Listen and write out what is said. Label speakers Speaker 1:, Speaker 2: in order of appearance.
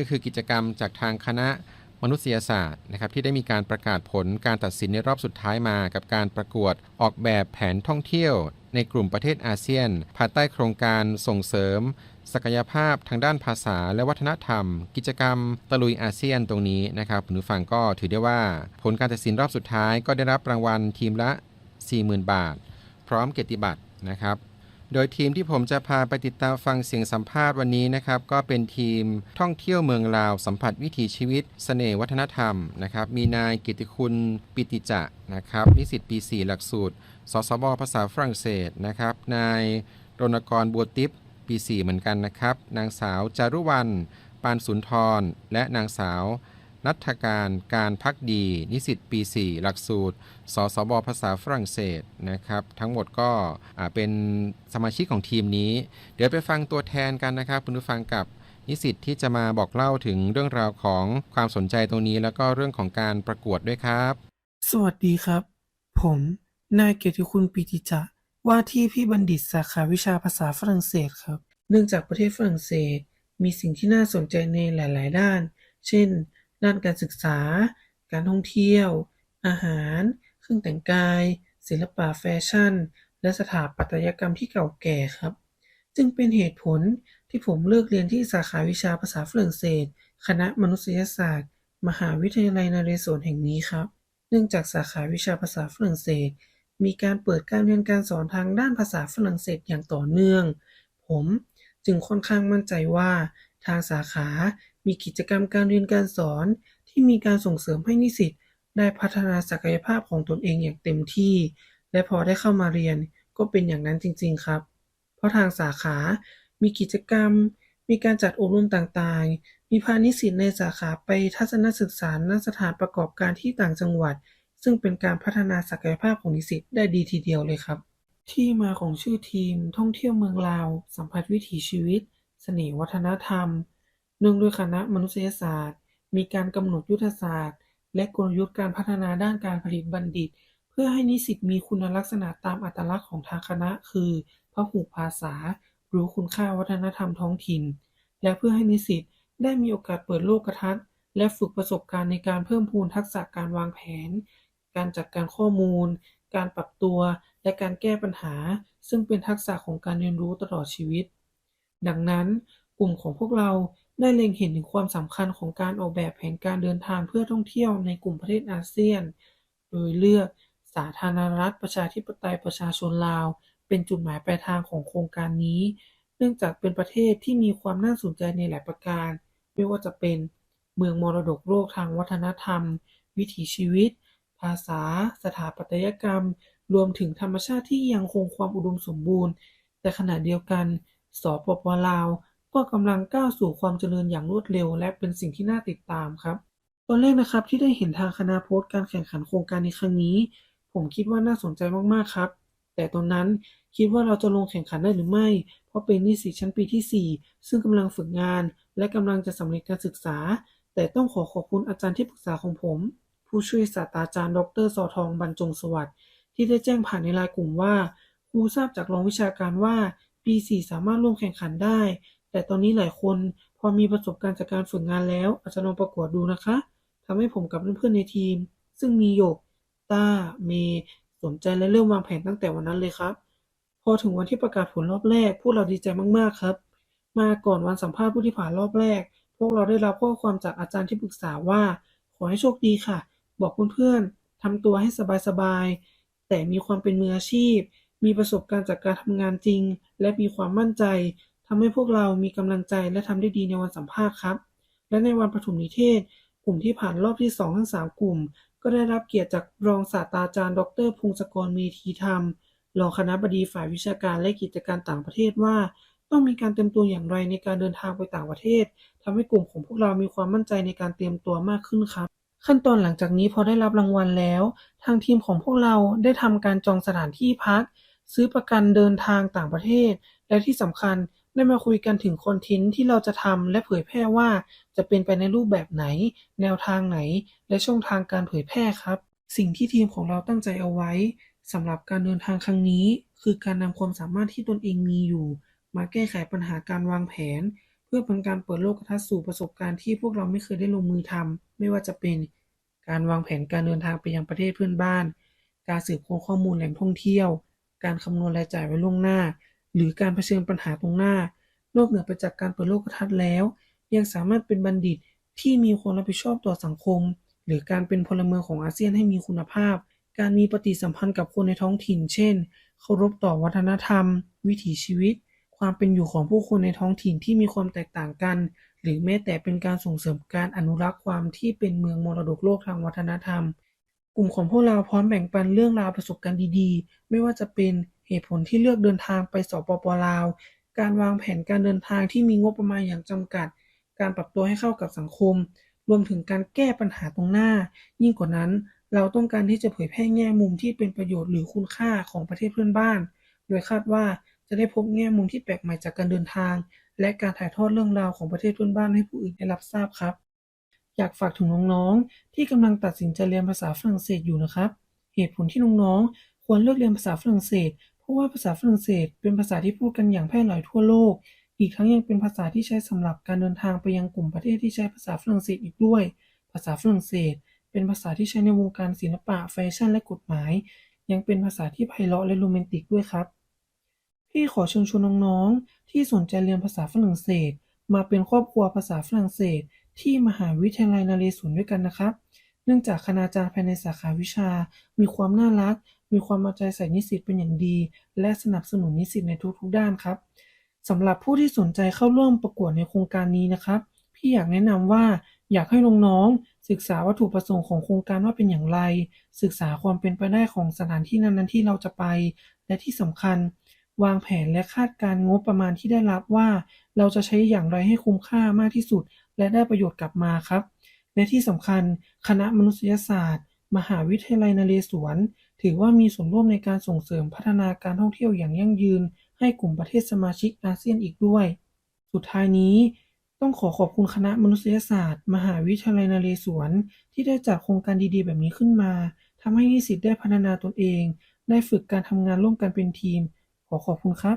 Speaker 1: ก็คือกิจกรรมจากทางคณะมนุษยศาสตร์นะครับที่ได้มีการประกาศผลการตัดสินในรอบสุดท้ายมากับการประกวดออกแบบแผนท่องเที่ยว ในกลุ่มประเทศอาเซียน ภายใต้โครงการส่งเสริม ศักยภาพทางด้านภาษาและวัฒนธรรม กิจกรรมตะลุยอาเซียนตรงนี้นะครับคุณผู้ฟังก็ถือได้ว่า ผลการตัดสินรอบสุดท้ายก็ได้รับรางวัลทีมละ 40,000 บาท พร้อมเกียรติบัตรนะครับ โดยทีมที่ผมจะพาไปติดตามฟังเสียงสัมภาษณ์วันนี้นะครับ ก็เป็นทีมท่องเที่ยวเมืองลาวสัมผัสวิถีชีวิตเสน่ห์วัฒนธรรมนะครับ มีนายกิตติคุณปิติจะนะครับ นิสิตปี 4 หลักสูตร สสบภาษาฝรั่งเศสนะครับ นายรณกรบัวติปปี 4 เหมือนกันนะครับ นางสาวจารุวรรณปานสุนทร และนางสาว นัฐการการพักดี นิสิตปี 4 หลักสูตร สสบภาษาฝรั่งเศสนะครับ ทั้งหมดก็เป็นสมาชิกของทีมนี้ เดี๋ยวไปฟังตัวแทนกันนะครับ คุณผู้ฟังกับนิสิตที่จะมาบอกเล่าถึงเรื่องราวของความสนใจตรงนี้ แล้วก็เรื่องของการประกวดด้วยครับ
Speaker 2: สวัสดีครับ ผมนายเกียรติคุณปิติจะว่าที่พี่บัณฑิตสาขาวิชาภาษาฝรั่งเศสครับ เนื่องจากประเทศฝรั่งเศส มีสิ่งที่น่าสนใจในหลาย ๆ ด้าน เช่น ด้านการศึกษา การท่องเที่ยว อาหาร เครื่องแต่งกาย ศิลปะแฟชั่น และสถาปัตยกรรมที่เก่าแก่ครับ จึงเป็นเหตุผลที่ผมเลือกเรียนที่สาขาวิชาภาษาฝรั่งเศส คณะมนุษยศาสตร์ มหาวิทยาลัยนเรศวรแห่งนี้ครับ เนื่องจากสาขาวิชาภาษาฝรั่งเศส มีการเปิดการเรียนการสอนทางด้านภาษาฝรั่งเศสอย่างต่อเนื่อง ผมจึงค่อนข้างมั่นใจว่าทางสาขา มีกิจกรรมการเรียนการสอนที่มีการส่งเสริมให้นิสิตได้พัฒนาศักยภาพของตนเองอย่างเต็มที่ และพอได้เข้ามาเรียนก็เป็นอย่างนั้นจริง ๆ ครับ เพราะทางสาขา มีกิจกรรม มีการจัดอบรมต่างๆ มีพานิสิตในสาขาไปทัศนศึกษาณสถานประกอบการที่ต่างจังหวัด ซึ่งเป็นการพัฒนาศักยภาพของนิสิตได้ดีทีเดียวเลยครับ ที่มาของชื่อทีม ท่องเที่ยวเมืองลาว สัมผัสวิถีชีวิต เสน่ห์วัฒนธรรม เนื่องด้วยคณะมนุษยศาสตร์ มีการกำหนดยุทธศาสตร์ และกลยุทธ์การพัฒนาด้านการผลิตบัณฑิต เพื่อให้นิสิตมีคุณลักษณะตามอัตลักษณ์ของทางคณะ คือพหูภาษา รู้คุณค่าวัฒนธรรมท้องถิ่น และเพื่อให้นิสิตได้มีโอกาสเปิดโลกทัศน์และฝึกประสบการณ์ในการเพิ่มพูนทักษะการวางแผน การจัดการข้อมูล การปรับตัว และการแก้ปัญหา ซึ่งเป็นทักษะของการเรียนรู้ตลอดชีวิต ดังนั้น กลุ่มของพวกเรา ได้เล็งเห็นถึงความสำคัญของการออกแบบแผนการเดินทางเพื่อท่องเที่ยวในกลุ่มประเทศอาเซียน โดยเลือกสาธารณรัฐประชาธิปไตยประชาชนลาว เป็นจุดหมายปลายทางของโครงการนี้ เนื่องจากเป็นประเทศที่มีความน่าสนใจในหลายประการ ไม่ว่าจะเป็น เมืองมรดกโลกทางวัฒนธรรม วิถีชีวิต ภาษา สถาปัตยกรรม รวมถึงธรรมชาติที่ยังคงความอุดมสมบูรณ์ แต่ขณะเดียวกันสปปลาว ก็กำลังก้าวสู่ความเจริญอย่างรวดเร็ว และเป็นสิ่งที่น่าติดตามครับ ตอนแรกนะครับที่ได้เห็นทางคณะโพสต์การแข่งขันโครงการในครั้งนี้ ผมคิดว่าน่าสนใจมากๆครับ แต่ตอนนั้นคิดว่าเราจะลงแข่งขันได้หรือไม่ เพราะเป็นนิสิตชั้นปีที่ 4 ซึ่งกำลังฝึกงาน และกำลังจะสำเร็จการศึกษา แต่ต้องขอขอบคุณอาจารย์ที่ปรึกษาของผม ผู้ช่วยศาสตราจารย์ ดรสอทองบรรจงสวัสดิ์ที่ได้แจ้งผ่านในไลน์กลุ่มว่าครูทราบจากรองวิชาการว่าปี 4 สามารถร่วมแข่งขันได้ แต่ตอนนี้หลายคนพอมีประสบการณ์จากการฝึกงานแล้ว อาจจะลองประกวดดูนะคะทำให้ผมกับเพื่อนๆในทีม ซึ่งมีหยกต้าเมย์สนใจและเริ่มวางแผนตั้งแต่วันนั้นเลยครับ พอถึงวันที่ประกาศผลรอบแรก พวกเราดีใจมากๆครับ มาก่อนวันสัมภาษณ์ผู้ที่ผ่านรอบแรก พวกเราได้รับข้อความจากอาจารย์ที่ปรึกษาว่า ขอให้โชคดีค่ะ บอกเพื่อนๆทำตัวให้สบายๆแต่มีความเป็นมืออาชีพ มีประสบการณ์จากการทำงานจริง และมีความมั่นใจ ทำให้พวกเรามีกำลังใจและทำได้ดีในวันสัมภาษณ์ครับ และในวันประถมนิเทศ กลุ่มที่ผ่านรอบที่ 2 ทั้ง 3 กลุ่ม ก็ได้รับเกียรติจากรองศาสตราจารย์ ดรพงศกรเมธีธรรม รองคณะบดีฝ่ายวิชาการและกิจการต่างประเทศว่า ต้องมีการเตรียมตัวอย่างไรในการเดินทางไปต่างประเทศทำให้กลุ่มของพวกเรามีความมั่นใจในการเตรียมตัวมากขึ้นครับ ขั้นตอนหลังจากนี้พอได้รับรางวัลแล้ว ทางทีมของพวกเราได้ทำการจองสถานที่พัก ซื้อประกันเดินทางต่างประเทศ และที่สำคัญ ได้มาคุยกันถึงคอนเทนต์ที่เราจะทำและเผยแพร่ว่า จะเป็นไปในรูปแบบไหน แนวทางไหน และช่องทางการเผยแพร่ครับ สิ่งที่ทีมของเราตั้งใจเอาไว้สำหรับการเดินทางครั้งนี้ คือการนำความสามารถที่ตนเองมีอยู่ มาแก้ไขปัญหาการวางแผน เพื่อเป็นการเปิดโลกทัศน์สู่ประสบการณ์ที่พวกเราไม่เคยได้ลงมือทำไม่ว่าจะเป็น การวางแผนการเดินทางไปยังประเทศเพื่อนบ้าน การสืบค้นข้อมูลแหล่งท่องเที่ยว การคำนวณรายจ่ายไว้ล่วงหน้า หรือการเผชิญปัญหาตรงหน้า นอกเหนือไปจากการเปิดโลกทัศน์แล้ว ยังสามารถเป็นบัณฑิตที่มีความรับผิดชอบต่อสังคม หรือการเป็นพลเมืองของอาเซียนให้มีคุณภาพ การมีปฏิสัมพันธ์กับคนในท้องถิ่น เช่น เคารพต่อวัฒนธรรม วิถีชีวิต ความเป็นอยู่ของผู้คนในท้องถิ่นที่มีความแตกต่างกัน หรือแม้แต่เป็นการส่งเสริมการอนุรักษ์ความที่เป็นเมืองมรดกโลกทางวัฒนธรรม กลุ่มของพวกเราพร้อมแบ่งปันเรื่องราวประสบการณ์ดีๆ ไม่ว่าจะเป็น เหตุผลที่เลือกเดินทางไปสปปลาว การวางแผนการเดินทางที่มีงบประมาณอย่างจำกัด การปรับตัวให้เข้ากับสังคม รวมถึงการแก้ปัญหาตรงหน้า ยิ่งกว่านั้น เราต้องการที่จะเผยแพร่แง่มุมที่เป็นประโยชน์หรือคุณค่าของประเทศเพื่อนบ้าน โดยคาดว่าจะได้พบแง่มุมที่แปลกใหม่จากการเดินทาง และการถ่ายทอดเรื่องราวของประเทศเพื่อนบ้านให้ผู้อื่นได้รับทราบครับ อยากฝากถึงน้องๆ ที่กำลังตัดสินใจเรียนภาษาฝรั่งเศสอยู่นะครับ เหตุผลที่น้องๆควรเลือกเรียนภาษาฝรั่งเศส ราะว่าภาษาฝรั่งเศสเป็นภาษาที่พูดกันอย่างแพร่หลายทั่วโลก อีกทั้งยังเป็นภาษาที่ใช้สำหรับการเดินทางไปยังกลุ่มประเทศที่ใช้ภาษาฝรั่งเศสอีกด้วย ภาษาฝรั่งเศส เป็นภาษาที่ใช้ในวงการศิลปะแฟชั่นและกฎหมาย ยังเป็นภาษาที่ไพเราะและโรแมนติกด้วยครับ พี่ขอเชิญชวนน้องๆที่สนใจเรียนภาษาฝรั่งเศส มาเป็นครอบครัวภาษาฝรั่งเศส ที่มหาวิทยาลัยนเรศวรด้วยกันนะครับ เนื่องจากคณาจารย์ภายในสาขาวิชา มีความน่ารัก มีความเอาใจใส่นิสิตเป็นอย่างดี และสนับสนุนนิสิตในทุกๆด้านครับสำหรับผู้ที่สนใจเข้าร่วมประกวดในโครงการนี้นะครับ พี่อยากแนะนำว่าอยากให้น้องๆศึกษาวัตถุประสงค์ของโครงการว่าเป็นอย่างไร ศึกษาความเป็นไปได้ของสถานที่นั้นๆที่เราจะไป และที่สำคัญ วางแผนและคาดการณ์งบประมาณที่ได้รับว่า เราจะใช้อย่างไรให้คุ้มค่ามากที่สุด และได้ประโยชน์กลับมาครับ และที่สำคัญ คณะมนุษยศาสตร์ มหาวิทยาลัยนเรศวร ถือว่ามีส่วนร่วมในการส่งเสริมพัฒนาการท่องเที่ยวอย่างยั่งยืน ให้กลุ่มประเทศสมาชิกอาเซียนอีกด้วย สุดท้ายนี้ ต้องขอขอบคุณคณะมนุษยศาสตร์ มหาวิทยาลัยนเรศวร ที่ได้จัดโครงการดีๆ แบบนี้ขึ้นมาทำให้นิสิตได้พัฒนาตนเอง ได้ฝึกการทำงานร่วมกันเป็นทีม ขอขอบคุณครับ